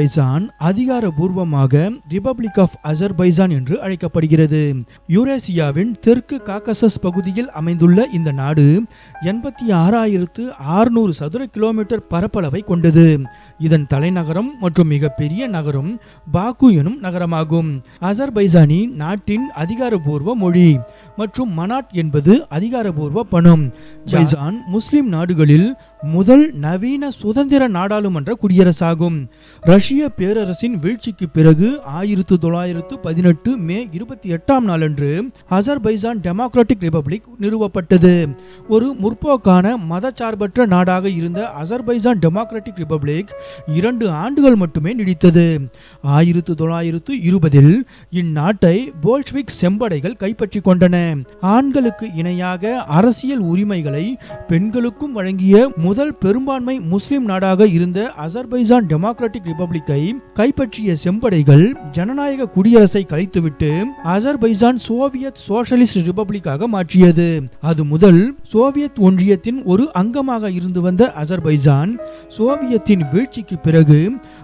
Azerbaijan அதிகாரபூர்வமாக republic of Azerbaijan என்று அழைக்கப்படுகிறது. யூரேசியாவின் தெற்கு காக்கசஸ் பகுதியில் அமைந்துள்ள இந்த நாடு எண்பத்தி ஆறாயிரத்து ஆறுநூறு சதுர கிலோமீட்டர் பரப்பளவை கொண்டது. இதன் தலைநகரம் மற்றும் மிகப்பெரிய நகரம் பாக்கு எனும் நகரமாகும். அசர்பைசானி நாட்டின் அதிகாரபூர்வ மொழி மற்றும் மனாட் என்பது அதிகாரபூர்வ பணம். ஜைசான் முஸ்லிம் நாடுகளில் முதல் நவீன சுதந்திர நாடாளுமன்ற குடியரசாகும். ரஷ்ய பேரரசின் வீழ்ச்சிக்கு பிறகு ஆயிரத்து தொள்ளாயிரத்து பதினெட்டு மே இருபத்தி எட்டாம் நாளன்று அசர்பைசான் டெமோக்ராட்டிக் ரிபப்ளிக் நிறுவப்பட்டது. ஒரு முற்போக்கான மதச்சார்பற்ற நாடாக இருந்த அசர்பைசான் டெமோக்ராட்டிக் ரிபப்ளிக் இரண்டு ஆண்டுகள் மட்டுமே நீடித்தது. ஆயிரத்து தொள்ளாயிரத்து இருபதில் இந்நாட்டை போல்ஷ்விக் செம்படைகள் கைப்பற்றி கொண்டன. ஆண்களுக்கு இணையாக அரசியல் உரிமைகளை பெண்களுக்கும் வழங்கிய முதல் பெரும்பான்மை முஸ்லிம் நாடாக இருந்த அசர்பைசான் டெமோக்ராட்டிக் ரிபப்ளிக்கை கைப்பற்றிய செம்படைகள் ஜனநாயக குடியரசை கழித்துவிட்டு அசர்பைசான் சோவியத் சோசியலிஸ்ட் ரிபப்ளிக்காக மாற்றியது. அது முதல் சோவியத் ஒன்றியத்தின் ஒரு அங்கமாக இருந்து வந்த அசர்பைசான் சோவியத்தின் வீழ்ச்சிக்கு பிறகு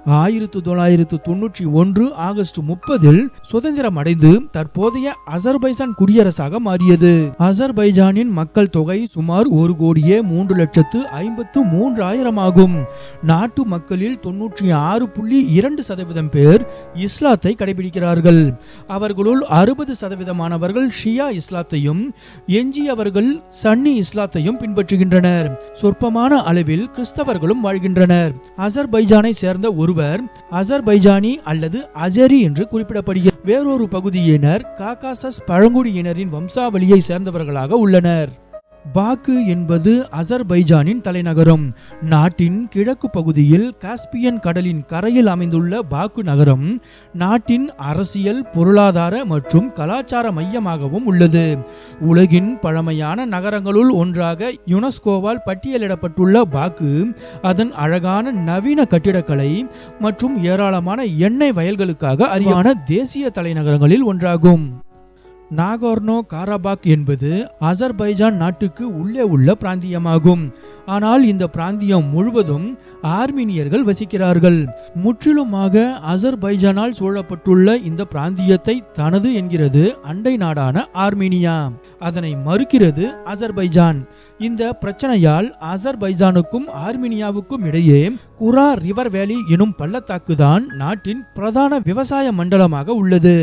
ஆயிரத்து தொள்ளாயிரத்து தொன்னூற்றி ஒன்று ஆகஸ்ட் முப்பதில் சுதந்திரம் அடைந்து தற்போதைய அசர்பைசான் குடியரசாக மாறியது. அசர்பைஜானின் மக்கள் தொகை சுமார் ஒரு கோடியே மூன்று லட்சத்து ஐம்பத்து மூன்றாயிரம் ஆகும். நாட்டு மக்களில் தொன்னூற்றி ஆறு புள்ளி இரண்டு சதவீதம் பேர் இஸ்லாத்தை கடைபிடிக்கிறார்கள். அவர்களுள் அறுபது சதவீதமானவர்கள் ஷியா இஸ்லாத்தையும் எஞ்சியவர்கள் சன்னி இஸ்லாத்தையும் பின்பற்றுகின்றனர். சொற்பமான அளவில் கிறிஸ்தவர்களும் வாழ்கின்றனர். அசர்பைஜானை சேர்ந்த ஒரு ஒருவர் அசர்பைஜானி அல்லது அஜரி என்று குறிப்பிடப்படுகிறார் வேறொரு பகுதியினர் காகாசஸ் பழங்குடியினரின் வம்சாவளியை சேர்ந்தவர்களாக உள்ளனர். பாக்கு என்பது அசர்பைஜானின் தலைநகரம். நாட்டின் கிழக்கு பகுதியில் காஸ்பியன் கடலின் கரையில் அமைந்துள்ள பாக்கு நகரம் நாட்டின் அரசியல் பொருளாதார மற்றும் கலாச்சார மையமாகவும் உள்ளது. உலகின் பழமையான நகரங்களுள் ஒன்றாக யுனெஸ்கோவால் பட்டியலிடப்பட்டுள்ள பாக்கு அதன் அழகான நவீன கட்டிடக்கலை மற்றும் ஏராளமான எண்ணெய் வயல்களுக்காக அறியான தேசிய தலைநகரங்களில் ஒன்றாகும். நாகோர்னோ காராபாக் என்பது அசர்பைஜான் நாட்டுக்கு உள்ளே உள்ள பிராந்தியமாகும். ஆனால் இந்த பிராந்தியம் முழுவதும் ஆர்மீனியர்கள் வசிக்கிறார்கள். முற்றிலுமாக அசர்பைஜானால் சூழப்பட்டுள்ள இந்த பிராந்தியத்தை தனது என்கிறது அண்டை நாடான ஆர்மீனியா. அதனை மறுக்கிறது அசர்பைஜான். இந்த பிரச்சனையால் அசர்பைஜானுக்கும் ஆர்மீனியாவுக்கும் இடையே குரா ரிவர் வேலி எனும் பள்ளத்தாக்கு தான் நாட்டின் பிரதான விவசாய மண்டலமாக உள்ளது.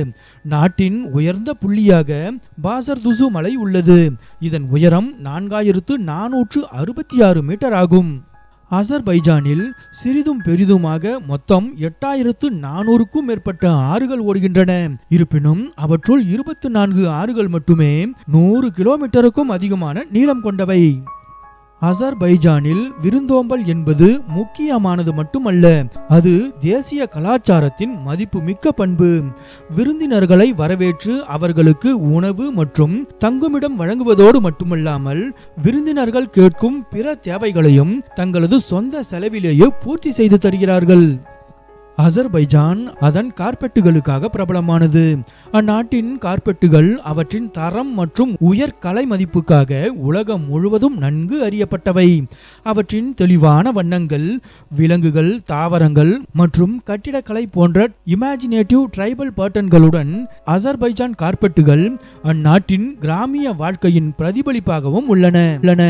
நாட்டின் உயர்ந்த புள்ளியாக பாசர்துசு மலை உள்ளது. இதன் உயரம் நான்காயிரத்து நானூற்று அறுபத்தி ஆறு மீட்டர் ஆகும். அசர்பைஜானில் சிறிதும் பெரிதுமாக மொத்தம் எட்டாயிரத்து நானூறுக்கும் மேற்பட்ட ஆறுகள் ஓடுகின்றன. இருப்பினும் அவற்றுள் இருபத்தி நான்கு ஆறுகள் மட்டுமே நூறு கிலோமீட்டருக்கும் அதிகமான நீளம் கொண்டவை. அசர்பைஜானில் விருந்தோம்பல் என்பது முக்கியமானது மட்டுமல்ல. அது தேசிய கலாச்சாரத்தின் மதிப்புமிக்க பண்பு. விருந்தினர்களை வரவேற்று அவர்களுக்கு உணவு மற்றும் தங்குமிடம் வழங்குவதோடு மட்டுமல்லாமல் விருந்தினர்கள் கேட்கும் பிற தேவைகளையும் தங்களது சொந்த செலவிலேயே பூர்த்தி செய்து தருகிறார்கள். அசர்பைஜான் அதன் கார்பெட்டுகளுக்காக பிரபலமானது. அந்நாட்டின் கார்பெட்டுகள் அவற்றின் தரம் மற்றும் உயர் கலை மதிப்புக்காக உலகம் முழுவதும் நன்கு அறியப்பட்டவை. அவற்றின் தெளிவான வண்ணங்கள் விலங்குகள் தாவரங்கள் மற்றும் கட்டிடக்கலை போன்ற இமேஜினேட்டிவ் ட்ரைபல் பேட்டன்களுடன் அசர்பைஜான் கார்பெட்டுகள் அந்நாட்டின் கிராமிய வாழ்க்கையின் பிரதிபலிப்பாகவும் உள்ளன உள்ளன.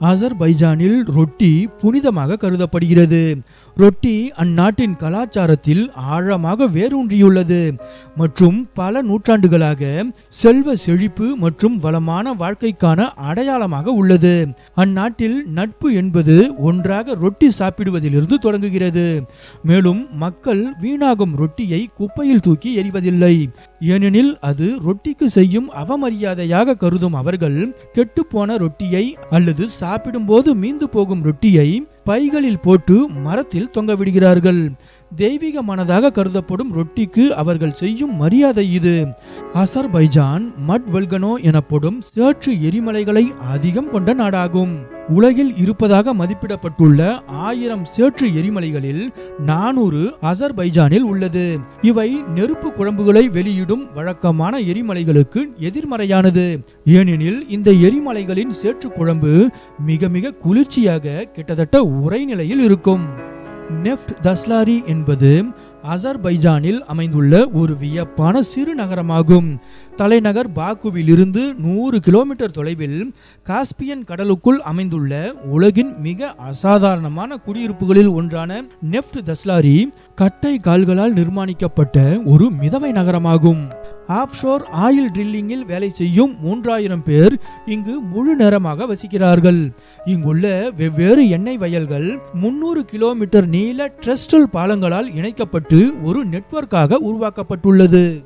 அசர்பைஜானில் ரொட்டி புனிதமாக கருதப்படுகிறது. ரொட்டி அந்நாட்டின் கலாச்சாரத்தில் ஆழமாக வேரூன்றியுள்ளது. மற்றும் பல நூற்றாண்டுகளாக செல்வ செழிப்பு மற்றும் வளமான வாழ்க்கைக்கான அடையாளமாக உள்ளது. அந்நாட்டில் நட்பு என்பது ஒன்றாக ரொட்டி சாப்பிடுவதிலிருந்து தொடங்குகிறது. மேலும் மக்கள் வீணாகும் ரொட்டியை குப்பையில் தூக்கி எறிவதில்லை. ஏனெனில் அது ரொட்டிக்கு செய்யும் அவமரியாதையாக கருதும் அவர்கள் கெட்டுப்போன ரொட்டியை அல்லது சாப்பிடும்போது மீந்து போகும் ரொட்டியை பைகளில் போட்டு மரத்தில் தொங்க விடுகிறார்கள். தெய்வீகமானதாக கருதப்படும் ரொட்டிக்கு அவர்கள் செய்யும் மரியாதை இது. அசர்பைஜான் மட் வெல்கனோ எனப்படும் சேற்று எரிமலைகளை அதிகம் கொண்ட நாடாகும். உலகில் இருப்பதாக மதிப்பிடப்பட்டுள்ள ஆயிரம் சேற்று எரிமலைகளில் நானூறு அசர்பைஜானில் உள்ளது. இவை நெருப்பு குழம்புகளை வெளியிடும் வழக்கமான எரிமலைகளுக்கு எதிர்மறையானது. ஏனெனில் இந்த எரிமலைகளின் சேற்று குழம்பு மிக மிக குளிர்ச்சியாக கிட்டத்தட்ட உரைநிலையில் இருக்கும். நெஃப்ட் தஸ்லாரி என்பது அசர்பைஜானில் அமைந்துள்ள ஒரு வியப்பான சிறு நகரமாகும். தலைநகர் பாக்குவிலிருந்து நூறு கிலோமீட்டர் தொலைவில் காஸ்பியன் கடலுக்குள் அமைந்துள்ள உலகின் மிக அசாதாரணமான குடியிருப்புகளில் ஒன்றான நெஃப்ட் தஸ்லாரி கட்டை கால்களால் நிர்மாணிக்கப்பட்ட ஒரு மிதவை நகரமாகும். ஆப்ஷோர் ஆயில் ட்ரில்லிங்கில் வேலை செய்யும் மூன்றாயிரம் பேர் இங்கு முழு நேரமாக வசிக்கிறார்கள். இங்குள்ள வெவ்வேறு எண்ணெய் வயல்கள் முன்னூறு கிலோமீட்டர் நீள ட்ரெஸ்டல் பாலங்களால் இணைக்கப்பட்டு ஒரு நெட்வொர்க்காக உருவாக்கப்பட்டுள்ளது.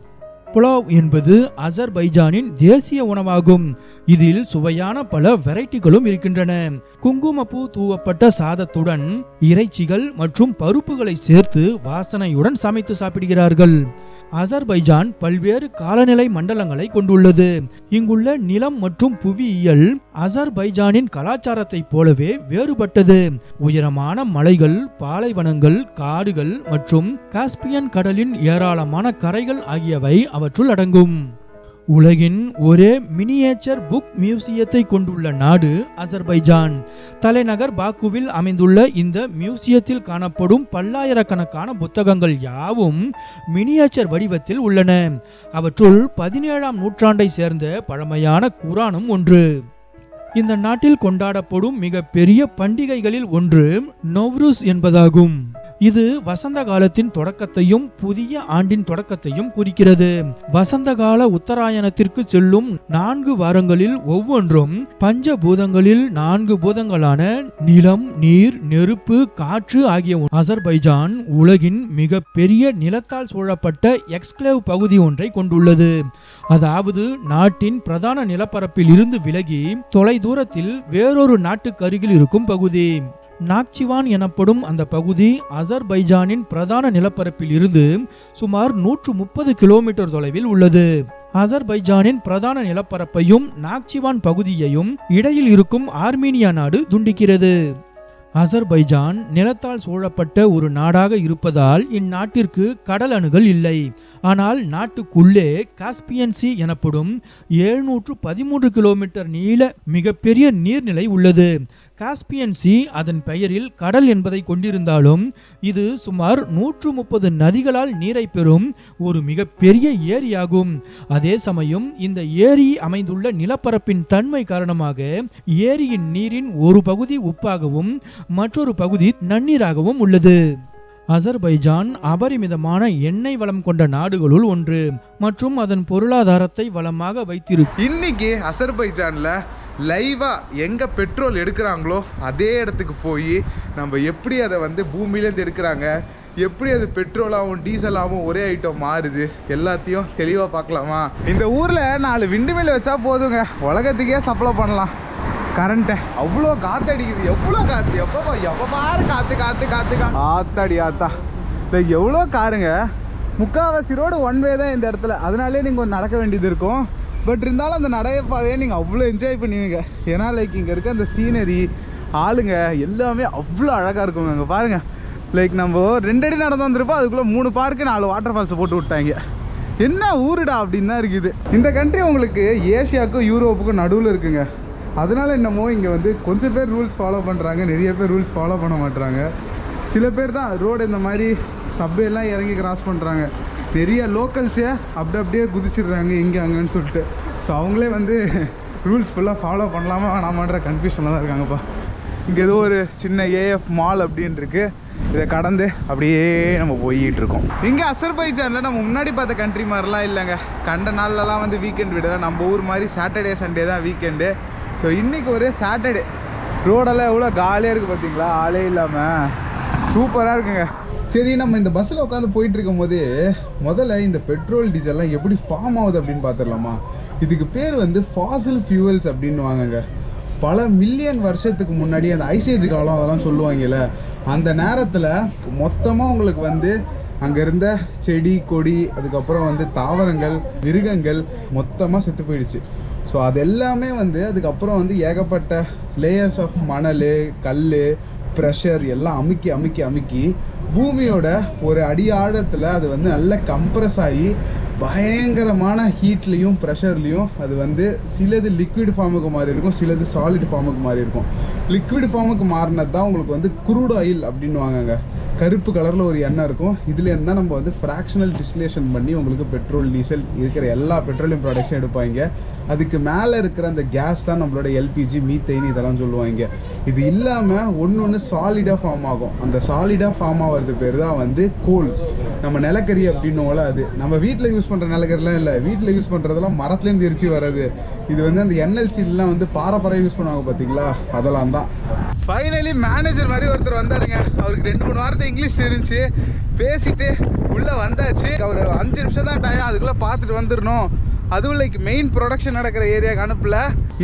புலாவ் என்பது அசர்பைஜானின் தேசிய உணவாகும். இதில் சுவையான பல வெரைட்டிகளும் இருக்கின்றன. குங்குமப்பூ தூவப்பட்ட சாதத்துடன் இறைச்சிகள் மற்றும் பருப்புகளை சேர்த்து வாசனையுடன் சமைத்து சாப்பிடுகிறார்கள். அசர்பைஜான் பல்வேறு காலநிலை மண்டலங்களை கொண்டுள்ளது. இங்குள்ள நிலம் மற்றும் புவியியல் அசர்பைஜானின் கலாச்சாரத்தைப் போலவே வேறுபட்டது. உயரமான மலைகள் பாலைவனங்கள் காடுகள் மற்றும் காஸ்பியன் கடலின் ஏராளமான கரைகள் ஆகியவை அவற்றுள் அடங்கும். உலகின் ஒரே மினியேச்சர் புக் மியூசியத்தை கொண்டுள்ள நாடு அசர்பைஜான். தலைநகர் பாக்குவில் அமைந்துள்ள இந்த மியூசியத்தில் காணப்படும் பல்லாயிரக்கணக்கான புத்தகங்கள் யாவும் மினியேச்சர் வடிவத்தில் உள்ளன. அவற்றுள் பதினேழாம் நூற்றாண்டை சேர்ந்த பழமையான குரானும் ஒன்று. இந்த நாட்டில் கொண்டாடப்படும் மிக பெரிய பண்டிகைகளில் ஒன்று நொவ்ருஸ் என்பதாகும். இது வசந்த காலத்தின் தொடக்கத்தையும் புதிய ஆண்டின் தொடக்கத்தையும் குறிக்கிறது. வசந்த கால உத்தராயணத்திற்கு செல்லும் நான்கு வாரங்களில் ஒவ்வொன்றும் பஞ்ச பூதங்களில் நான்கு பூதங்களான நிலம் நீர் நெருப்பு காற்று ஆகிய அசர்பைஜான் உலகின் மிக பெரிய நிலத்தால் சூழப்பட்ட எக்ஸ்க்ளேவ் பகுதி ஒன்றை கொண்டுள்ளது. அதாவது நாட்டின் பிரதான நிலப்பரப்பில் இருந்து விலகி தொலை தூரத்தில் வேறொரு நாட்டுக்கு அருகில் இருக்கும் பகுதி. நாக்சிவான் எனப்படும் அந்த பகுதி அசர்பைஜானின் பிரதான நிலப்பரப்பில் இருந்து சுமார் நூற்று முப்பது கிலோமீட்டர் தொலைவில் உள்ளது. அசர்பைஜானின் பிரதான நிலப்பரப்பையும் நாக்சிவான் பகுதியையும் இடையில் இருக்கும் ஆர்மீனியா நாடு துண்டிக்கிறது. அசர்பைஜான் நிலத்தால் சூழப்பட்ட ஒரு நாடாக இருப்பதால் இந்நாட்டிற்கு கடல் அணுகல் இல்லை. ஆனால் நாட்டுக்குள்ளே காஸ்பியன்சி எனப்படும் எழுநூற்று பதிமூன்று கிலோமீட்டர் நீள மிகப்பெரிய நீர்நிலை உள்ளது. காஸ்பியன் சி அதன் பெயரில் கடல் என்பதை கொண்டிருந்தாலும் இது சுமார் நூற்று முப்பது நதிகளால் நீரை பெறும் ஒரு மிகப்பெரிய ஏரியாகும். அதே சமயம் இந்த ஏரி அமைந்துள்ள நிலப்பரப்பின் தன்மை காரணமாக ஏரியின் நீரின் ஒரு பகுதி உப்பாகவும் மற்றொரு பகுதி நன்னீராகவும் உள்ளது. அசர்பைஜான் அபரிமிதமான எண்ணெய் வளம் கொண்ட நாடுகளுள் ஒன்று மற்றும் அதன் பொருளாதாரத்தை வளமாக வைத்திருக்கும் இன்னைக்கு அசர்பைஜான்ல லைவாக எங்கே பெட்ரோல் எடுக்கிறாங்களோ அதே இடத்துக்கு போய் நம்ம எப்படி அதை வந்து பூமியிலேருந்து எடுக்கிறாங்க? எப்படி அது பெட்ரோலாகவும் டீசலாகவும் ஒரே ஐட்டம் மாறுது? எல்லாத்தையும் தெளிவாக பார்க்கலாமா? இந்த ஊரில் நாலு விண்டு மில் வச்சா போதுங்க. உலகத்துக்கே சப்ளை பண்ணலாம். கரண்ட்டை அவ்வளோ காற்று அடிக்குது. எவ்வளோ காற்று எப்போ எவ்வளோ பாரு காற்று காற்று காற்று காற்று ஆத்தா. இல்லை எவ்வளோ காருங்க? முக்காவாசி ரோடு ஒன் வே தான் இந்த இடத்துல. அதனாலே நீங்கள் கொஞ்சம் நடக்க வேண்டியது இருக்கும். பட் இருந்தாலும் அந்த நடையப்பாதையை நீங்கள் அவ்வளோ என்ஜாய் பண்ணுவீங்க? ஏன்னா லைக் இங்கே இருக்க அந்த சீனரி ஆளுங்க எல்லாமே அவ்வளோ அழகாக இருக்குங்க. அங்கே பாருங்கள் லைக் நம்ம ரெண்டடி நடந்து வந்திருப்போம். அதுக்குள்ளே மூணு பார்க்கு நாலு வாட்டர் ஃபால்ஸ் போட்டு விட்டாங்க. என்ன ஊருடா அப்படின்னு தான் இருக்குது. இந்த கண்ட்ரி உங்களுக்கு ஏஷியாவுக்கும் யூரோப்புக்கும் நடுவில் இருக்குங்க. அதனால என்னமோ இங்கே வந்து கொஞ்சம் பேர் ரூல்ஸ் ஃபாலோ பண்ணுறாங்க நிறைய பேர் ரூல்ஸ் ஃபாலோ பண்ண மாட்டுறாங்க சில பேர் தான் ரோடு இந்த மாதிரி சப்பையெல்லாம் இறங்கி கிராஸ் பண்ணுறாங்க நிறைய லோக்கல்ஸே அப்படி அப்படியே குதிச்சிடுறாங்க இங்கே அங்கேன்னு சொல்லிட்டு. ஸோ அவங்களே வந்து ரூல்ஸ் ஃபுல்லாக ஃபாலோ பண்ணலாமா வேணாமான்ற கன்ஃபியூஷனில் தான் இருக்காங்கப்பா. இங்கே ஏதோ ஒரு சின்ன ஏஎஃப் மால் அப்படின்ருக்கு இதை கடந்து அப்படியே நம்ம போயிட்டு இருக்கோம். இங்கே அசர்பைஜானில் நம்ம முன்னாடி பார்த்த கண்ட்ரி மாதிரிலாம் இல்லைங்க. கண்ட நாள்லலாம் வந்து வீக்கெண்ட் விடலாம் நம்ம ஊர் மாதிரி சாட்டர்டே சண்டே தான் வீக்கெண்டு ஸோ இன்றைக்கி ஒரு சாட்டர்டே ரோடெல்லாம் எவ்வளோ காலியாக இருக்குது பார்த்தீங்களா? ஆளே இல்லாமல் சூப்பராக இருக்குங்க. சரி நம்ம இந்த பஸ்ஸில் உட்காந்து போயிட்டு இருக்கும்போது முதல்ல இந்த பெட்ரோல் டீசல்லாம் எப்படி ஃபார்ம் ஆகுது அப்படின்னு பார்த்துடலாமா? இதுக்கு பேர் வந்து ஃபாசில் ஃபியூவல்ஸ் அப்படின்னு வாங்குங்க பல மில்லியன் வருஷத்துக்கு முன்னாடி அந்த ஐசேஜ் காலம் அதெல்லாம் சொல்லுவாங்கல்ல அந்த நேரத்தில் மொத்தமாக உங்களுக்கு வந்து அங்கே இருந்த செடி கொடி அதுக்கப்புறம் வந்து தாவரங்கள் மிருகங்கள் மொத்தமாக செத்து போயிடுச்சு. ஸோ அது எல்லாமே வந்து அதுக்கப்புறம் வந்து ஏகப்பட்ட லேயர்ஸ் ஆஃப் மணல் கல் ப்ரெஷர் எல்லாம் அமுக்கி அமுக்கி அமுக்கி பூமியோட ஒரு அடி ஆழத்தில் அது வந்து நல்ல கம்ப்ரஸ் ஆகி பயங்கரமான ஹீட்லேயும் ப்ரெஷர்லேயும் அது வந்து சிலது லிக்விட் ஃபார்முக்கு மாறி இருக்கும் சிலது சாலிட் ஃபார்முக்கு மாறி இருக்கும். லிக்விட் ஃபார்முக்கு மாறினது தான் உங்களுக்கு வந்து குரூட் ஆயில் அப்படின்னு வாங்கங்க கருப்பு கலரில் ஒரு எண்ணெய் இருக்கும். இதுலேருந்து தான் நம்ம வந்து ஃப்ராக்ஷனல் டிஸ்லேஷன் பண்ணி உங்களுக்கு பெட்ரோல் டீசல் இருக்கிற எல்லா பெட்ரோலியம் ப்ராடக்ட்ஸும் எடுப்பாங்க. அதுக்கு மேலே இருக்கிற அந்த கேஸ் தான் நம்மளோட எல்பிஜி மீத்தைன் இதெல்லாம் சொல்லுவாங்க. இது இல்லாமல் ஒன்று ஒன்று சாலிடாக ஃபார்ம் ஆகும். அந்த சாலிடாக ஃபார்ம் ஆகிறது பேர் தான் வந்து கோல் நம்ம நிலக்கரி அப்படின்னுவோல அது. நம்ம வீட்டில் யூஸ் பண்ணுற நிலக்கரிலாம் இல்லை. வீட்டில் யூஸ் பண்ணுறதெல்லாம் மரத்துலேருந்து எரிச்சு வர்றது. இது வந்து அந்த என்எல்சிலாம் வந்து பாரம்பரியம் யூஸ் பண்ணுவாங்க பார்த்தீங்களா அதெல்லாம் தான். ஃபைனலி மேனேஜர் மாதிரி ஒருத்தர் வந்தாருங்க. அவருக்கு ரெண்டு மூணு வாரத்தை இங்கிலீஷ் தெரிஞ்சு பேசிட்டு உள்ளே வந்தாச்சு. அவர் அஞ்சு நிமிஷம் தான் டைம் அதுக்குள்ளே பார்த்துட்டு வந்துடணும் அதுவும் லைக் மெயின் ப்ரொடக்ஷன் நடக்கிற ஏரியாவுக்கு அனுப்பல.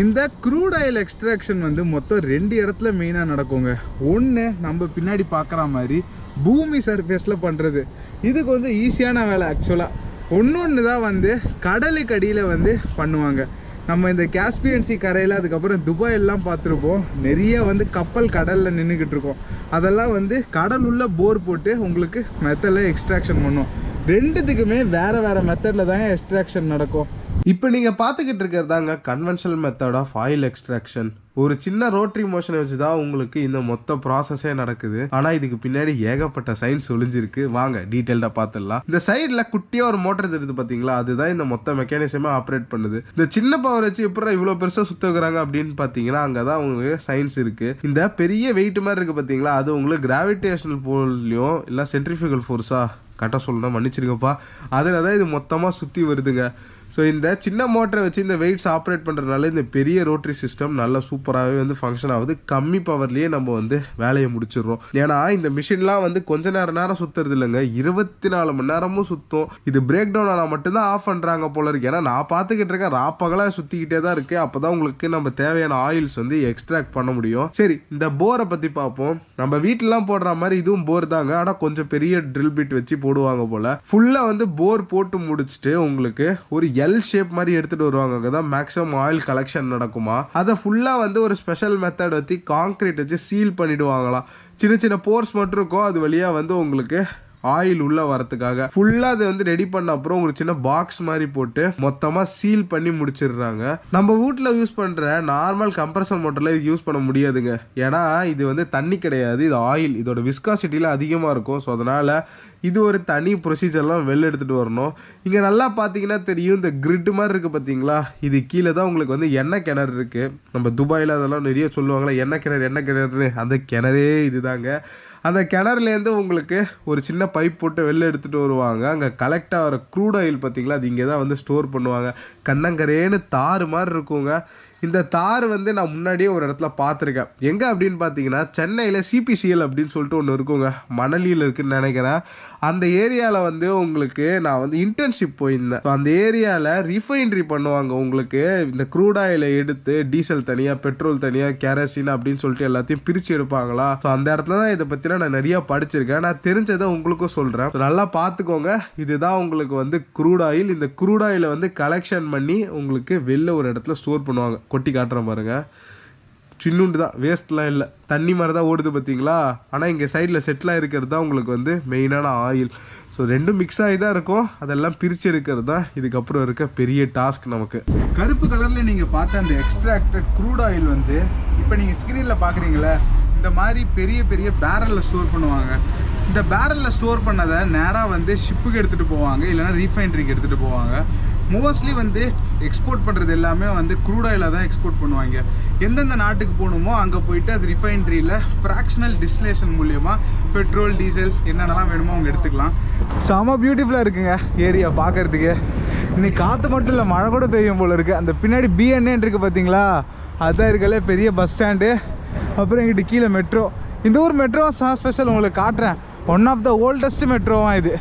இந்த க்ரூட் ஆயில் எக்ஸ்ட்ராக்ஷன் வந்து மொத்தம் ரெண்டு இடத்துல மெயினாக நடக்குங்க. ஒன்று நம்ம பின்னாடி பார்க்குற மாதிரி பூமி சர்ஃபேஸில் பண்ணுறது இதுக்கு வந்து ஈஸியான வேலை ஆக்சுவலாக ஒன்று ஒன்று தான் வந்து கடலுக்கு அடியில் வந்து பண்ணுவாங்க. நம்ம இந்த காஸ்பியன்சி கரையில் அதுக்கப்புறம் துபாயெல்லாம் பார்த்துருப்போம். நிறைய வந்து கப்பல் கடலில் நின்றுக்கிட்டு இருக்கோம். அதெல்லாம் வந்து கடல் உள்ள போர் போட்டு உங்களுக்கு மெத்தடில் எக்ஸ்ட்ராக்ஷன் பண்ணும். ரெண்டுத்துக்குமே வேறு வேறு மெத்தடில் தாங்க எக்ஸ்ட்ராக்ஷன் நடக்கும். இப்போ நீங்கள் பார்த்துக்கிட்டு இருக்கிறதாங்க conventional method of oil extraction ஒரு சின்ன ரோட்டரி மோஷனை வச்சு தான் உங்களுக்கு இந்த மொத்த ப்ராசஸே நடக்குது. ஆனால் இதுக்கு பின்னாடி ஏகப்பட்ட சயின்ஸ் ஒளிஞ்சிருக்கு. வாங்க டீட்டெயில்டாக பார்த்துடலாம் இந்த சைடில் குட்டியாக ஒரு மோட்டர் தெரியுது பார்த்தீங்களா அதுதான் இந்த மொத்த மெக்கானிசமே ஆப்ரேட் பண்ணுது. இந்த சின்ன பவர் வச்சு எப்படி இவ்வளோ பெருசாக சுத்த வைக்கிறாங்க அப்படின்னு பார்த்தீங்கன்னா அங்கே தான் உங்களுக்கு சயின்ஸ் இருக்குது இந்த பெரிய வெயிட் மாதிரி இருக்குது பார்த்தீங்களா அது உங்களுக்கு கிராவிடேஷனல் போல்லையும் இல்லை சென்ட்ரிஃபிகல் ஃபோர்ஸாக கரெக்டாக சொல்லணும் மன்னிச்சிருக்கப்பா அதில் தான் இது மொத்தமாக சுற்றி வருதுங்க. ஸோ இந்த சின்ன மோட்டரை வச்சு இந்த வெயிட்ஸ் ஆப்ரேட் பண்ணுறதுனால இந்த பெரிய ரோட்டரி சிஸ்டம் நல்லா சூப்பராகவே வந்து ஃபங்க்ஷன் ஆகுது. கம்மி பவர்லேயே நம்ம வந்து வேலையை முடிச்சிடுறோம். ஏன்னா இந்த மிஷின்லாம் வந்து கொஞ்ச நேரம் நேரம் சுற்றுறது இல்லைங்க. இருபத்தி நாலு மணி நேரமும் சுற்றும் இது பிரேக் டவுன் ஆனால் மட்டும்தான் ஆஃப் பண்ணுறாங்க போல இருக்கு. ஏன்னா நான் பார்த்துக்கிட்டு இருக்கேன் ராப்பகலாக சுற்றிக்கிட்டே தான் இருக்குது அப்போ தான் உங்களுக்கு நம்ம தேவையான ஆயில்ஸ் வந்து எக்ஸ்ட்ராக்ட் பண்ண முடியும். சரி இந்த போரை பற்றி பார்ப்போம். நம்ம வீட்டிலலாம் போடுற மாதிரி இதுவும் போர் தாங்க. ஆனால் கொஞ்சம் பெரிய ட்ரில் பிட் வச்சு போடுவாங்க போல். ஃபுல்லாக வந்து போர் போட்டு முடிச்சுட்டு உங்களுக்கு ஒரு எல் ஷேப் மாதிரி எடுத்துகிட்டு வருவாங்க அங்கே தான் மேக்ஸிமம் ஆயில் கலெக்ஷன் நடக்குமா? அதை ஃபுல்லாக வந்து ஒரு ஸ்பெஷல் மெத்தட் வச்சு காங்க்ரீட் வச்சு சீல் பண்ணிடுவாங்களாம். சின்ன சின்ன போர்ஸ் மட்டும் இருக்கும் அது வழியாக வந்து உங்களுக்கு ஆயில் உள்ள வரத்துக்காக ஃபுல்லா அதை வந்து ரெடி பண்ண அப்புறம் ஒரு சின்ன பாக்ஸ் மாதிரி போட்டு மொத்தமா சீல் பண்ணி முடிச்சிடுறாங்க. நம்ம வீட்ல யூஸ் பண்ற நார்மல் கம்ப்ரஸர் மோட்டர்ல இது யூஸ் பண்ண முடியாதுங்க. ஏன்னா இது வந்து தண்ணி கிடையாது. இது ஆயில் இதோட விஸ்காசிட்டில அதிகமா இருக்கும். ஸோ அதனால இது ஒரு தனி ப்ரொசீஜர்லாம் வெளில எடுத்துகிட்டு வரணும். இங்கே நல்லா பார்த்தீங்கன்னா தெரியும் இந்த கிரிட் மாதிரி இருக்குது பார்த்தீங்களா இது கீழே தான் உங்களுக்கு வந்து எண்ணெய் கிணறு இருக்குது நம்ம துபாயில் அதெல்லாம் நிறைய சொல்லுவாங்களே எண்ணெய் கிணறு எண்ணெய் கிணறுன்னு. அந்த கிணறே இதுதாங்க. அந்த கிணறுலேருந்து உங்களுக்கு ஒரு சின்ன பைப் போட்டு வெளில எடுத்துகிட்டு வருவாங்க. அங்கே கலெக்ட் ஆகிற க்ரூட் ஆயில் பார்த்தீங்களா? அது இங்கே தான் வந்து ஸ்டோர் பண்ணுவாங்க. கண்ணங்கரேன்னு தாறு மாதிரி இருக்குங்க. இந்த தார் வந்து நான் முன்னாடியே ஒரு இடத்துல பார்த்துருக்கேன். எங்கே அப்படின்னு பார்த்தீங்கன்னா சென்னையில் சிபிசிஎல் அப்படின்னு சொல்லிட்டு ஒன்று இருக்குங்க. மணலியில் இருக்குன்னு நினைக்கிறேன். அந்த ஏரியாவில் வந்து உங்களுக்கு நான் வந்து இன்டர்ன்ஷிப் போயிருந்தேன். அந்த ஏரியாவில் ரிஃபைனரி பண்ணுவாங்க உங்களுக்கு. இந்த க்ரூட் ஆயிலை எடுத்து டீசல் தனியாக பெட்ரோல் தனியாக கேரசின் அப்படின்னு சொல்லிட்டு எல்லாத்தையும் பிரித்து எடுப்பாங்களா? ஸோ அந்த இடத்துல தான் இதை பற்றிலாம் நான் நிறையா படிச்சிருக்கேன். நான் தெரிஞ்சதை உங்களுக்கும் சொல்கிறேன் நல்லா பார்த்துக்கோங்க. இதுதான் உங்களுக்கு வந்து க்ரூட் ஆயில் இந்த க்ரூட் ஆயிலை வந்து கலெக்ஷன் பண்ணி உங்களுக்கு வெளில ஒரு இடத்துல ஸ்டோர் பண்ணுவாங்க. கொட்டி காட்டுறேன் பாருங்கள் சின்னுண்டு தான் வேஸ்ட்லாம் இல்லை. தண்ணி மாதிரி தான் ஓடுது பார்த்தீங்களா ஆனால் இங்கே சைடில் செட்டிலாக இருக்கிறது தான் உங்களுக்கு வந்து மெயினான ஆயில் ஸோ ரெண்டும் மிக்ஸ் ஆகி தான் இருக்கும். அதெல்லாம் பிரித்து எடுக்கிறது தான். இதுக்கப்புறம் இருக்க பெரிய டாஸ்க் நமக்கு. கருப்பு கலரில் நீங்கள் பார்த்த அந்த எக்ஸ்ட்ராக்டட் க்ரூட் ஆயில் வந்து இப்போ நீங்கள் ஸ்க்ரீனில் பார்க்குறீங்களே இந்த மாதிரி பெரிய பெரிய பேரலில் ஸ்டோர் பண்ணுவாங்க. இந்த பேரலில் ஸ்டோர் பண்ணதை நேராக வந்து ஷிப்புக்கு எடுத்துகிட்டு போவாங்க இல்லைன்னா ரீஃபைனரிக்கு எடுத்துகிட்டு போவாங்க. மோஸ்ட்லி வந்து எக்ஸ்போர்ட் பண்ணுறது எல்லாமே வந்து க்ரூட் ஆயிலாக தான் எக்ஸ்போர்ட் பண்ணுவாங்க. எந்தெந்த நாட்டுக்கு போகணுமோ அங்கே போயிட்டு அது ரிஃபைனரியில் ஃப்ராக்ஷனல் டிஸ்டிலேஷன் மூலியமாக பெட்ரோல் டீசல் என்னென்னலாம் வேணுமோ அவங்க எடுத்துக்கலாம். செம பியூட்டிஃபுல்லாக இருக்குங்க ஏரியா பார்க்குறதுக்கு. இன்னைக்கு காற்று மட்டும் இல்லை மழை கூட பெய்யும் போல இருக்குது அந்த பின்னாடி பிஎன்ஏன் இருக்குது பார்த்தீங்களா அதுதான் இருக்கல பெரிய பஸ் ஸ்டாண்டு அப்புறம் எங்கிட்ட கீழே மெட்ரோ இந்த ஊர் மெட்ரோ ஸ்பெஷல் உங்களுக்கு காட்டுறேன். ஒன் ஆஃப் த ஓல்டஸ்ட் மெட்ரோவாக இது.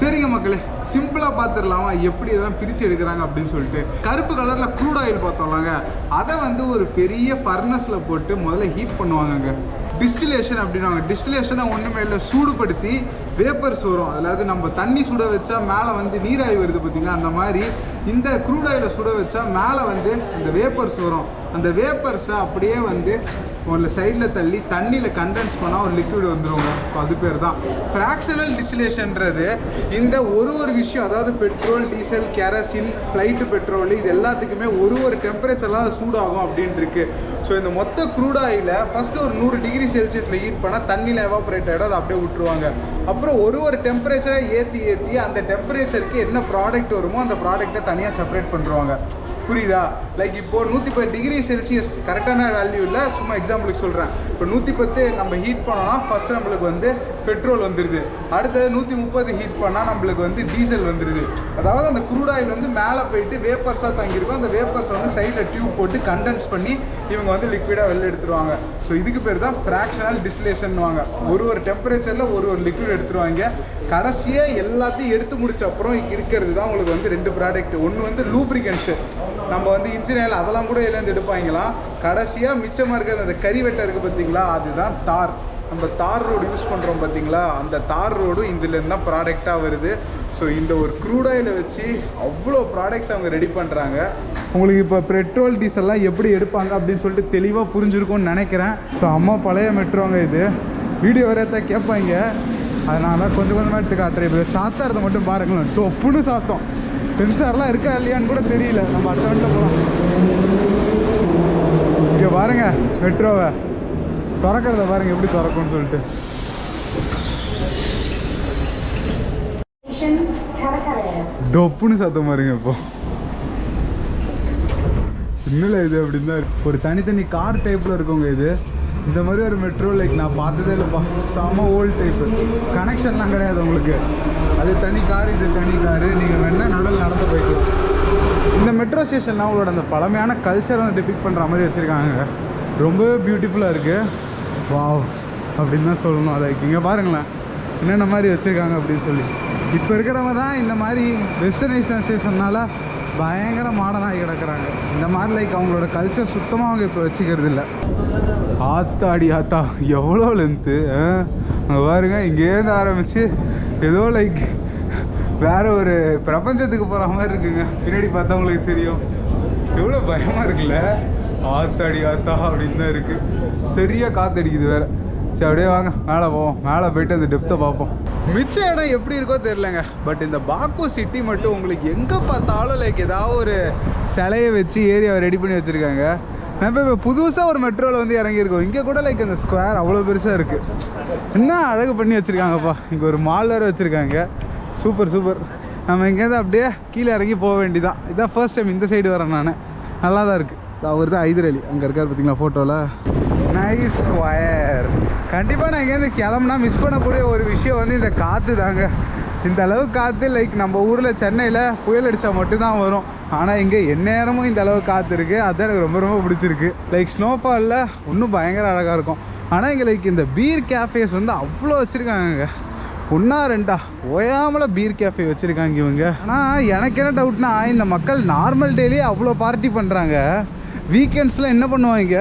சரிங்க மக்களே சிம்பிளாக பார்த்துடலாமா? எப்படி இதெல்லாம் பிரித்து எடுக்கிறாங்க அப்படின்னு சொல்லிட்டு. கருப்பு கலரில் க்ரூட் ஆயில் பார்த்தோம்லாங்க. அதை வந்து ஒரு பெரிய ஃபர்னஸில் போட்டு முதல்ல ஹீட் பண்ணுவாங்கங்க. டிஸ்டிலேஷன் அப்படின்வாங்க டிஸ்டிலேஷனை ஒன்றுமே இல்லை சூடுபடுத்தி வேப்பர்ஸ் வரும் அதாவது நம்ம தண்ணி சுட வச்சா மேலே வந்து நீராய் வருது பார்த்திங்கன்னா அந்த மாதிரி இந்த க்ரூட் ஆயிலை சுட வச்சா மேலே வந்து இந்த வேப்பர்ஸ் வரும் அந்த வேப்பர்ஸை அப்படியே வந்து உங்களை சைடில் தள்ளி தண்ணியில் கண்டென்ஸ் பண்ணால் ஒரு லிக்விட் வந்துருங்க. ஸோ அது பேர் தான் ஃப்ராக்ஷனல் டிஸ்டிலேஷன்றது இந்த ஒரு ஒரு விஷயம் அதாவது petrol diesel kerosene flight petrol இது எல்லாத்துக்குமே ஒரு ஒரு டெம்பரேச்சர்லாம் அது சூடாகும் அப்படின்ட்டு இருக்கு ஸோ இந்த மொத்த க்ரூட் ஆயில் ஃபஸ்ட்டு ஒரு நூறு டிகிரி செல்சியஸில் ஹீட் பண்ணால் தண்ணியில் எவாபரேட் ஆகிடும் அதை அப்படியே விட்டுருவாங்க. அப்புறம் ஒரு ஒரு டெம்பரேச்சரை ஏற்றி ஏற்றி அந்த டெம்பரேச்சருக்கு என்ன ப்ராடக்ட் வருமோ அந்த ப்ராடக்ட்டை தனியாக செப்பரேட் பண்ணுறாங்க புரியுதா? லைக் இப்போ நூற்றி பத்து டிகிரி செல்சியஸ் கரெக்டான வேல்யூ இல்லை சும்மா எக்ஸாம்பிளுக்கு சொல்கிறேன் இப்போ நூற்றி பத்து நம்ம ஹீட் பண்ணோம்னா ஃபஸ்ட் நம்மளுக்கு வந்து பெட்ரோல் வந்துடுது அடுத்தது நூற்றி முப்பது ஹீட் பண்ணால் நம்மளுக்கு வந்து டீசல் வந்துடுது அதாவது அந்த குரூட் ஆயில் வந்து மேலே போயிட்டு வேப்பர்ஸாக தங்கியிருக்கும். அந்த வேப்பர்ஸ் வந்து சைடில் டியூப் போட்டு கண்டென்ஸ் பண்ணி இவங்க வந்து லிக்விடாக வெளில எடுத்துருவாங்க. ஸோ இதுக்கு பேர் தான் ஃப்ராக்ஷனல் டிஸ்லேஷன்வாங்க ஒரு ஒரு டெம்பரேச்சரில் ஒரு ஒரு லிக்விட் எடுத்துருவாங்க. கடைசியாக எல்லாத்தையும் எடுத்து முடிச்ச அப்புறம் இருக்கிறது தான் உங்களுக்கு வந்து ரெண்டு ப்ராடக்ட் ஒன்று வந்து லூப்ரிகன்ஸு நம்ம வந்து இன்ஜினியர் அதெல்லாம் கூட இதுலேருந்து எடுப்பாங்களாம். கடைசியாக மிச்சமாக இருக்கிறது அந்த கறி வெட்டை இருக்குது பார்த்தீங்களா அதுதான் தார். நம்ம தார் ரோடு யூஸ் பண்ணுறோம் பார்த்தீங்களா அந்த தார் ரோடும் இதுலேருந்து தான் ப்ராடக்டாக வருது. ஸோ இந்த ஒரு க்ரூட் ஆயிலை வச்சு அவ்வளோ ப்ராடக்ட்ஸ் அவங்க ரெடி பண்ணுறாங்க உங்களுக்கு இப்போ பெட்ரோல் டீசல்லாம் எப்படி எடுப்பாங்க அப்படின்னு சொல்லிட்டு தெளிவாக புரிஞ்சிருக்கும்னு நினைக்கிறேன். ஸோ அம்மா பழைய மெட்ரோங்க இது. வீடியோ வரையத்தான் கேட்பாங்க. அதனால கொஞ்சம் கொஞ்சமாக எடுத்து காட்டுறேன். இப்போ சாத்தாரத்தை மட்டும் பாருங்களேன். டொப்புன்னு சாத்தம். சென்சார்லாம் இருக்கா இல்லையான்னு கூட தெரியல. நம்ம அட்டவணில் போகலாம் இங்கே பாருங்க மெட்ரோவை. திறக்கிறத பாருங்க எப்படி திறக்கும்னு சொல்லிட்டு. டொப்புன்னு சத்தம் பாருங்க இப்போ. இன்னும் இது அப்படின்னு தான் ஒரு தனித்தனி கார் டைப்பில் இருக்கவங்க இது. இந்த மாதிரி ஒரு மெட்ரோ லைக் நான் பார்த்ததே இல்லைப்பா. செம ஓல்ட் டைப்பு கனெக்ஷன்லாம் கிடையாது உங்களுக்கு. அது தனி கார் இது தனி காரு நீங்கள் வேணால் நடுவில் நடந்து போய்க்கலாம். இந்த மெட்ரோ ஸ்டேஷன்லாம் அவங்களோட அந்த பழமையான கல்ச்சரை வந்து டிபிக் பண்ணுற மாதிரி வச்சுருக்காங்க. ரொம்பவே பியூட்டிஃபுல்லாக இருக்குது வாவ் அப்படின்னு தான் சொல்லணும். லைக் இங்கே பாருங்களேன். என்னென்ன மாதிரி வச்சுருக்காங்க அப்படின்னு சொல்லி. இப்போ இருக்கிறவங்க தான் இந்த மாதிரி வெஸ்டர்னைசேஷன் ஸ்டேஷன்னால பயங்கர மாடர்னாகி கிடக்கிறாங்க கிடக்குறாங்க. இந்த மாதிரி லைக் அவங்களோட கல்ச்சர் சுத்தமாக அவங்க இப்போ வச்சுக்கிறது இல்லை ஆத்தாடி ஆத்தா எவ்வளோ லென்த்து பாருங்க இங்கேருந்து ஆரம்பித்து ஏதோ லைக் வேற ஒரு பிரபஞ்சத்துக்கு போகிற மாதிரி இருக்குங்க. பின்னாடி பார்த்தவங்களுக்கு தெரியும். எவ்வளோ பயமாக இருக்குல்ல? ஆத்தாடி ஆத்தா அப்படின்னு தான் இருக்குது சரியாக காத்தடிக்குது வேற. சரி அப்படியே வாங்க மேலே போவோம். மேலே போயிட்டு அந்த டெப்த்தை பார்ப்போம். மிச்ச இடம் எப்படி இருக்கோ தெரிலங்க பட் இந்த பாக்கு சிட்டி மட்டும் உங்களுக்கு எங்கே பார்த்தாலும் லைக் ஏதாவது ஒரு சிலையை வச்சு ஏரியாவை ரெடி பண்ணி வச்சுருக்காங்க. இப்போ இப்போ புதுசாக ஒரு மெட்ரோவில் வந்து இறங்கியிருக்கோம். இங்கே கூட லைக் அந்த ஸ்கொயர் அவ்வளோ பெருசாக இருக்குது என்ன அழகு பண்ணி வச்சுருக்காங்கப்பா. இங்கே ஒரு மால் வேறு வச்சுருக்காங்க. சூப்பர் சூப்பர் நம்ம இங்கேருந்து அப்படியே கீழே இறங்கி போக வேண்டிதான். இதான் ஃபர்ஸ்ட் டைம் இந்த சைடு வரேன் நான். நல்லா தான் இருக்குது அவர் தான் ஐதரலி அலி அங்கே இருக்கார் பார்த்தீங்களா ஃபோட்டோவில் நைஸ் ஸ்கொயர் கண்டிப்பாக நான் இங்கேருந்து கிளம்புனா மிஸ் பண்ணக்கூடிய ஒரு விஷயம் வந்து இந்த காற்று தாங்க இந்த அளவு காற்று லைக் நம்ம ஊரில் சென்னையில் புயல் அடித்தா மட்டும்தான் வரும். ஆனால் இங்கே எந்நேரமும் இந்த அளவு காற்று இருக்குது அதுதான் எனக்கு ரொம்ப ரொம்ப பிடிச்சிருக்கு. லைக் ஸ்னோஃபாலில் இன்னும் பயங்கர அழகாக இருக்கும். ஆனால் இங்கே லைக் இந்த பீர் கேஃபேஸ் வந்து அவ்வளோ வச்சுருக்காங்க ஒன்றா ரெண்டா? ஓயாமல் பீர் கேஃபே வச்சுருக்காங்க இவங்க. ஆனால் எனக்கு என்ன டவுட்னா இந்த மக்கள் நார்மல் டேலேயே அவ்வளோ பார்ட்டி பண்ணுறாங்க வீக்கெண்ட்ஸில் என்ன பண்ணுவாங்க